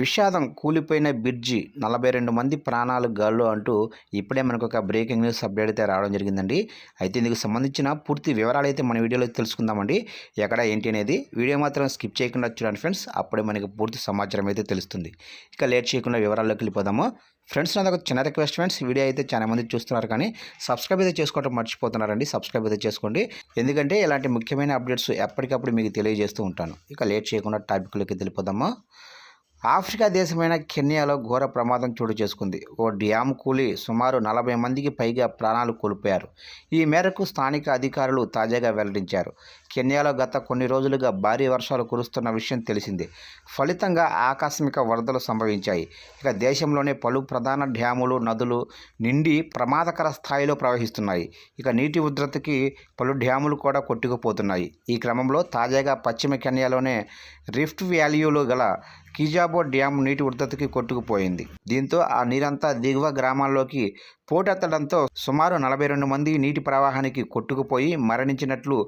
విషాదం కూలిపోయిన బిర్జి నలభై రెండు మంది ప్రాణాలు గాల్లో అంటూ ఇప్పుడే మనకు ఒక బ్రేకింగ్ న్యూస్ అప్డేట్ అయితే రావడం జరిగిందండి. అయితే ఇందుకు సంబంధించిన పూర్తి వివరాలు అయితే మన వీడియోలో తెలుసుకుందామండి. ఎక్కడ ఏంటి అనేది వీడియో మాత్రం స్కిప్ చేయకుండా చూడండి ఫ్రెండ్స్. అప్పుడే మనకి పూర్తి సమాచారం అయితే తెలుస్తుంది. ఇక లేట్ చేయకుండా వివరాల్లోకి వెళ్ళిపోదాము. ఫ్రెండ్స్ నాది ఒక చిన్న రిక్వెస్ట్ ఫ్రెండ్స్. వీడియో అయితే చాలా మంది చూస్తున్నారు కానీ సబ్స్క్రైబ్ అయితే చేసుకోవడం మర్చిపోతున్నారండి. సబ్స్క్రైబ్ అయితే చేసుకోండి. ఎందుకంటే ఇలాంటి ముఖ్యమైన అప్డేట్స్ ఎప్పటికప్పుడు మీకు తెలియజేస్తూ ఉంటాను. ఇక లేట్ చేయకుండా టాపిక్లోకి వెళ్ళిపోదాము? ఆఫ్రికా దేశమైన కెన్యాలో ఘోర ప్రమాదం చోటు చేసుకుంది. ఓ డ్యామ్ కూలి సుమారు నలభై మందికి పైగా ప్రాణాలు కోల్పోయారు. ఈ మేరకు స్థానిక అధికారులు తాజాగా వెల్లడించారు. కెన్యాలో గత కొన్ని రోజులుగా భారీ వర్షాలు కురుస్తున్న విషయం తెలిసిందే. ఫలితంగా ఆకస్మిక వరదలు సంభవించాయి. ఇక దేశంలోనే పలు ప్రధాన డ్యాములు నదులు నిండి ప్రమాదకర స్థాయిలో ప్రవహిస్తున్నాయి. ఇక నీటి ఉధృతికి పలు డ్యాములు కూడా కొట్టుకుపోతున్నాయి. ఈ క్రమంలో తాజాగా పశ్చిమ కెన్యాలోనే రిఫ్ట్ వ్యాలీలో గల కిజాబో డ్యామ్ నీటి ఉద్ధతికి కొట్టుకుపోయింది. దీంతో ఆ నీరంతా దిగువ గ్రామాల్లోకి పోటెత్తడంతో సుమారు నలభై రెండు మంది నీటి ప్రవాహానికి కొట్టుకుపోయి మరణించినట్లు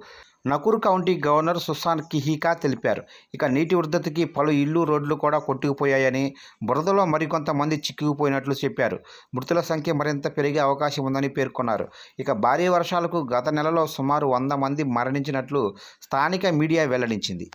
Nakuru county governor Susan Kihika తెలిపారు. ఇక నీటి ఉద్ధతికి పలు ఇళ్ళు రోడ్లు కూడా కొట్టుకుపోయాయని బురదలో మరికొంతమంది చిక్కుకుపోయినట్లు చెప్పారు. మృతుల సంఖ్య మరింత పెరిగే అవకాశం ఉందని పేర్కొన్నారు. ఇక భారీ వర్షాలకు గత నెలలో సుమారు వంద మంది మరణించినట్లు స్థానిక మీడియా వెల్లడించింది.